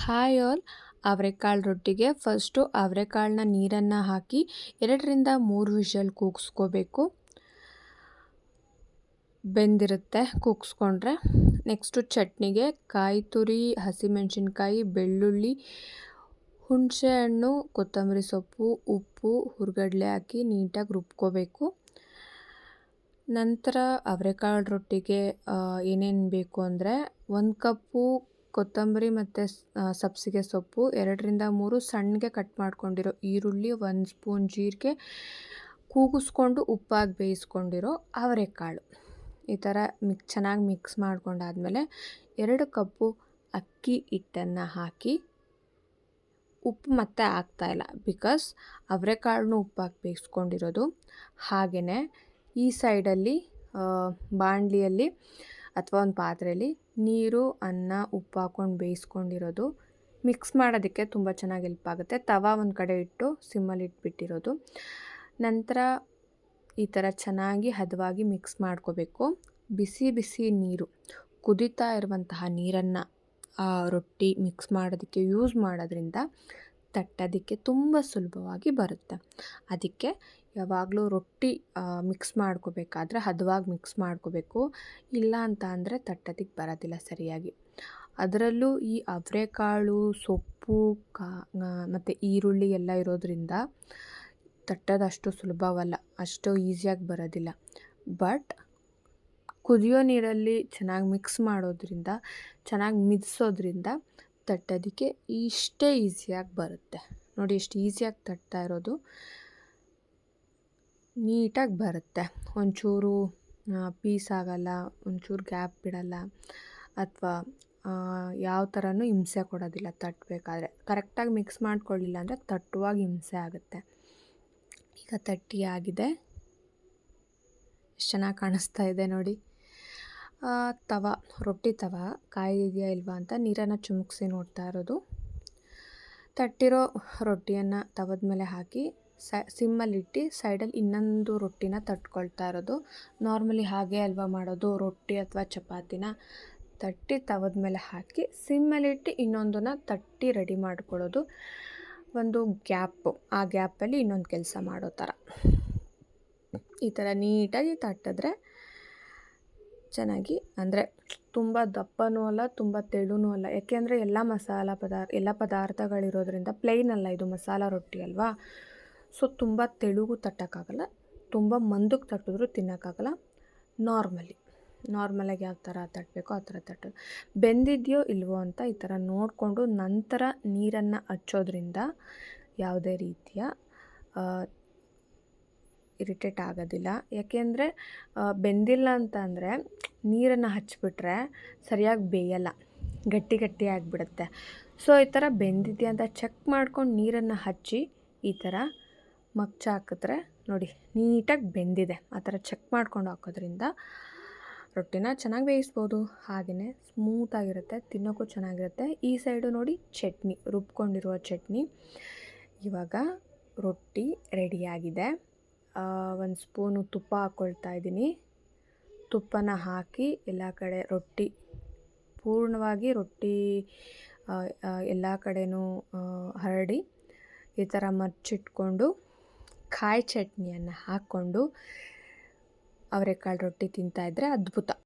Hi all. ಅವರೆಕಾಳು ರೊಟ್ಟಿಗೆ first ಅವರೆಕಾಳನ್ನ ನೀರನ್ನು ಹಾಕಿ ಎರಡರಿಂದ ಮೂರು ವಿಷಲ್ ಕೂಗಿಸ್ಕೋಬೇಕು. ಬೆಂದಿರುತ್ತೆ ಕೂಗಿಸ್ಕೊಂಡ್ರೆ. ನೆಕ್ಸ್ಟು ಚಟ್ನಿಗೆ ಕಾಯಿ ತುರಿ, ಹಸಿಮೆಣಸಿನ್ಕಾಯಿ, ಬೆಳ್ಳುಳ್ಳಿ ಹುಣಸೆಹಣ್ಣು ಕೊತ್ತಂಬರಿ ಸೊಪ್ಪು, ಉಪ್ಪು, ಹುರ್ಗಡ್ಲೆ ಹಾಕಿ ನೀಟಾಗಿ ರುಬ್ಕೋಬೇಕು. ನಂತರ ಅವರೆಕಾಳು ರೊಟ್ಟಿಗೆ ಏನೇನು ಬೇಕು ಅಂದರೆ ಒಂದು ಕಪ್ಪು ಕೊತ್ತಂಬರಿ ಮತ್ತು ಸಬ್ಸಿಗೆ ಸೊಪ್ಪು, ಎರಡರಿಂದ ಮೂರು ಸಣ್ಣಗೆ ಕಟ್ ಮಾಡ್ಕೊಂಡಿರೋ ಈರುಳ್ಳಿ, ಒಂದು ಸ್ಪೂನ್ ಜೀರಿಗೆ, ಕೂಗಿಸ್ಕೊಂಡು ಉಪ್ಪಾಗಿ ಬೇಯಿಸ್ಕೊಂಡಿರೋ ಅವರೆಕಾಳು. ಈ ಥರ ಮಿಕ್, ಚೆನ್ನಾಗಿ ಮಿಕ್ಸ್ ಮಾಡ್ಕೊಂಡಾದಮೇಲೆ ಎರಡು ಕಪ್ಪು ಅಕ್ಕಿ ಹಿಟ್ಟನ್ನು ಹಾಕಿ ಉಪ್ಪು ಮತ್ತೆ ಇಲ್ಲ ಬಿಕಾಸ್ ಅವರೆಕಾಳನ್ನು ಉಪ್ಪಾಗಿ ಬೇಯಿಸ್ಕೊಂಡಿರೋದು. ಹಾಗೆಯೇ ಈ ಸೈಡಲ್ಲಿ ಬಾಣಲಿಯಲ್ಲಿ ಅಥವಾ ಒಂದು ಪಾತ್ರೆಯಲ್ಲಿ ನೀರು, ಅನ್ನ, ಉಪ್ಪು ಹಾಕ್ಕೊಂಡು ಬೇಯಿಸ್ಕೊಂಡಿರೋದು. ಮಿಕ್ಸ್ ಮಾಡೋದಕ್ಕೆ ತುಂಬ ಚೆನ್ನಾಗಿ ಹೆಲ್ಪ್ ಆಗುತ್ತೆ. ತವಾ ಒಂದು ಕಡೆ ಇಟ್ಟು ಸಿಮ್ಮಲ್ಲಿ ಇಟ್ಬಿಟ್ಟಿರೋದು. ನಂತರ ಈ ಥರ ಚೆನ್ನಾಗಿ ಹದವಾಗಿ ಮಿಕ್ಸ್ ಮಾಡ್ಕೋಬೇಕು. ಬಿಸಿ ಬಿಸಿ ನೀರು. ಕುದಿತಾ ಇರುವಂತಹ ನೀರನ್ನು ರೊಟ್ಟಿ ಮಿಕ್ಸ್ ಮಾಡೋದಕ್ಕೆ ಯೂಸ್ ಮಾಡೋದ್ರಿಂದ ತಟ್ಟೋದಕ್ಕೆ ತುಂಬ ಸುಲಭವಾಗಿ ಬರುತ್ತೆ. ಅದಕ್ಕೆ ಯಾವಾಗಲೂ ರೊಟ್ಟಿ ಮಿಕ್ಸ್ ಮಾಡ್ಕೋಬೇಕಾದ್ರೆ ಹದವಾಗಿ ಮಿಕ್ಸ್ ಮಾಡ್ಕೋಬೇಕು. ಇಲ್ಲ ಅಂತ ಅಂದರೆ ತಟ್ಟೋದಕ್ಕೆ ಬರೋದಿಲ್ಲ ಸರಿಯಾಗಿ. ಅದರಲ್ಲೂ ಈ ಅವರೆಕಾಳು, ಸೊಪ್ಪು, ಕಾ ಮತ್ತು ಈರುಳ್ಳಿ ಎಲ್ಲ ಇರೋದರಿಂದ ತಟ್ಟದಷ್ಟು ಸುಲಭವಲ್ಲ. ಅಷ್ಟು ಈಸಿಯಾಗಿ ಬರೋದಿಲ್ಲ. ಬಟ್ ಕುದಿಯೋ ನೀರಲ್ಲಿ ಚೆನ್ನಾಗಿ ಮಿಕ್ಸ್ ಮಾಡೋದ್ರಿಂದ, ಚೆನ್ನಾಗಿ ಮಿದಿಸೋದ್ರಿಂದ ತಟ್ಟೋದಕ್ಕೆ ಇಷ್ಟೇ ಈಸಿಯಾಗಿ ಬರುತ್ತೆ. ನೋಡಿ ಎಷ್ಟು ಈಸಿಯಾಗಿ ತಟ್ತಾ ಇರೋದು. ನೀಟಾಗಿ ಬರುತ್ತೆ. ಒಂಚೂರು ಪೀಸ್ ಆಗಲ್ಲ, ಒಂಚೂರು ಗ್ಯಾಪ್ ಬಿಡಲ್ಲ, ಅಥವಾ ಯಾವ ಥರನೂ ಹಿಂಸೆ ಕೊಡೋದಿಲ್ಲ ತಟ್ಟಬೇಕಾದ್ರೆ. ಕರೆಕ್ಟಾಗಿ ಮಿಕ್ಸ್ ಮಾಡ್ಕೊಳ್ಳಿಲ್ಲ ಅಂದರೆ ತಟ್ಟುವಾಗ ಹಿಂಸೆ ಆಗುತ್ತೆ. ಈಗ ತಟ್ಟಿ ಆಗಿದೆ. ಎಷ್ಟು ಚೆನ್ನಾಗಿ ಕಾಣಿಸ್ತಾ ಇದೆ ನೋಡಿ. ತವ, ರೊಟ್ಟಿ ತವ ಕಾಯಿದೆಯಾ ಇಲ್ವಾ ಅಂತ ನೀರನ್ನು ಚುಮುಕ್ಸಿ ನೋಡ್ತಾ ಇರೋದು. ತಟ್ಟಿರೋ ರೊಟ್ಟಿಯನ್ನು ತವದ ಮೇಲೆ ಹಾಕಿ ಸ ಸಿಮ್ಮಲ್ಲಿಟ್ಟು ಸೈಡಲ್ಲಿ ಇನ್ನೊಂದು ರೊಟ್ಟಿನ ತಟ್ಕೊಳ್ತಾ ಇರೋದು. ನಾರ್ಮಲಿ ಹಾಗೆ ಅಲ್ವಾ ಮಾಡೋದು, ರೊಟ್ಟಿ ಅಥವಾ ಚಪಾತಿನ. ತಟ್ಟಿ ತವದ ಮೇಲೆ ಹಾಕಿ ಸಿಮ್ಮಲ್ಲಿಟ್ಟು ಇನ್ನೊಂದನ್ನ ತಟ್ಟಿ ರೆಡಿ ಮಾಡ್ಕೊಳ್ಳೋದು. ಒಂದು ಗ್ಯಾಪು. ಆ ಗ್ಯಾಪಲ್ಲಿ ಇನ್ನೊಂದು ಕೆಲಸ ಮಾಡೋ ಥರ. ಈ ಥರ ನೀಟಾಗಿ ತಟ್ಟಿದ್ರೆ ಚೆನ್ನಾಗಿ, ಅಂದರೆ ತುಂಬ ದಪ್ಪನೂ ಅಲ್ಲ, ತುಂಬ ತೆಳುನೂ ಅಲ್ಲ. ಯಾಕೆಂದರೆ ಎಲ್ಲ ಮಸಾಲ ಪದಾರ್ಥ ಎಲ್ಲ ಪದಾರ್ಥಗಳಿರೋದ್ರಿಂದ ಪ್ಲೈನ್ ಅಲ್ಲ ಇದು ಮಸಾಲ ರೊಟ್ಟಿ ಅಲ್ವಾ? ಸೊ ತುಂಬ ತೆಳುಗೂ ತಟ್ಟೋಕ್ಕಾಗಲ್ಲ, ತುಂಬ ಮಂದಕ್ಕೆ ತಟ್ಟಿದ್ರು ತಿನ್ನೋಕ್ಕಾಗಲ್ಲ. ನಾರ್ಮಲಿ ನಾರ್ಮಲಾಗಿ ಯಾವ ಥರ ತಟ್ಟಬೇಕೋ ಆ ಥರ ತಟ್ಟೋದು ಬೆಂದಿದೆಯೋ ಇಲ್ವೋ ಅಂತ ಈ ಥರ ನೋಡಿಕೊಂಡು ನಂತರ ನೀರನ್ನು ಹಚ್ಚೋದ್ರಿಂದ ಯಾವುದೇ ರೀತಿಯ ಇರಿಟೇಟ್ ಆಗೋದಿಲ್ಲ. ಯಾಕೆಂದರೆ ಬೆಂದಿಲ್ಲ ಅಂತ ಅಂದರೆ ನೀರನ್ನು ಹಚ್ಚಿಬಿಟ್ರೆ ಸರಿಯಾಗಿ ಬೇಯಲ್ಲ, ಗಟ್ಟಿ ಗಟ್ಟಿ ಆಗಿಬಿಡುತ್ತೆ. ಸೊ ಈ ಥರ ಬೆಂದಿದೆಯಾ ಅಂತ ಚೆಕ್ ಮಾಡ್ಕೊಂಡು ನೀರನ್ನು ಹಚ್ಚಿ ಈ ಥರ ಮಗ್ಚ ಹಾಕಿದ್ರೆ ನೋಡಿ ನೀಟಾಗಿ ಬೆಂದಿದೆ. ಆ ಥರ ಚೆಕ್ ಮಾಡ್ಕೊಂಡು ಹಾಕೋದ್ರಿಂದ ರೊಟ್ಟಿನ ಚೆನ್ನಾಗಿ ಬೇಯಿಸ್ಬೋದು. ಹಾಗೆಯೇ ಸ್ಮೂತಾಗಿರುತ್ತೆ ತಿನ್ನೋಕ್ಕೂ ಚೆನ್ನಾಗಿರುತ್ತೆ. ಈ ಸೈಡು ನೋಡಿ ಚಟ್ನಿ, ರುಬ್ಕೊಂಡಿರುವ ಚಟ್ನಿ. ಇವಾಗ ರೊಟ್ಟಿ ರೆಡಿಯಾಗಿದೆ. ಒಂದು ಸ್ಪೂನು ತುಪ್ಪ ಹಾಕ್ಕೊಳ್ತಾ ಇದ್ದೀನಿ. ತುಪ್ಪನ ಹಾಕಿ ಎಲ್ಲ ಕಡೆ ರೊಟ್ಟಿ, ಪೂರ್ಣವಾಗಿ ರೊಟ್ಟಿ ಎಲ್ಲ ಕಡೆಯೂ ಹರಡಿ ಈ ಥರ ಮರ್ಚಿಟ್ಕೊಂಡು ಕಾಯಿ ಚಟ್ನಿಯನ್ನು ಹಾಕ್ಕೊಂಡು ಅವರೆಕಾಳು ರೊಟ್ಟಿ ತಿಂತಾಯಿದ್ರೆ ಅದ್ಭುತ.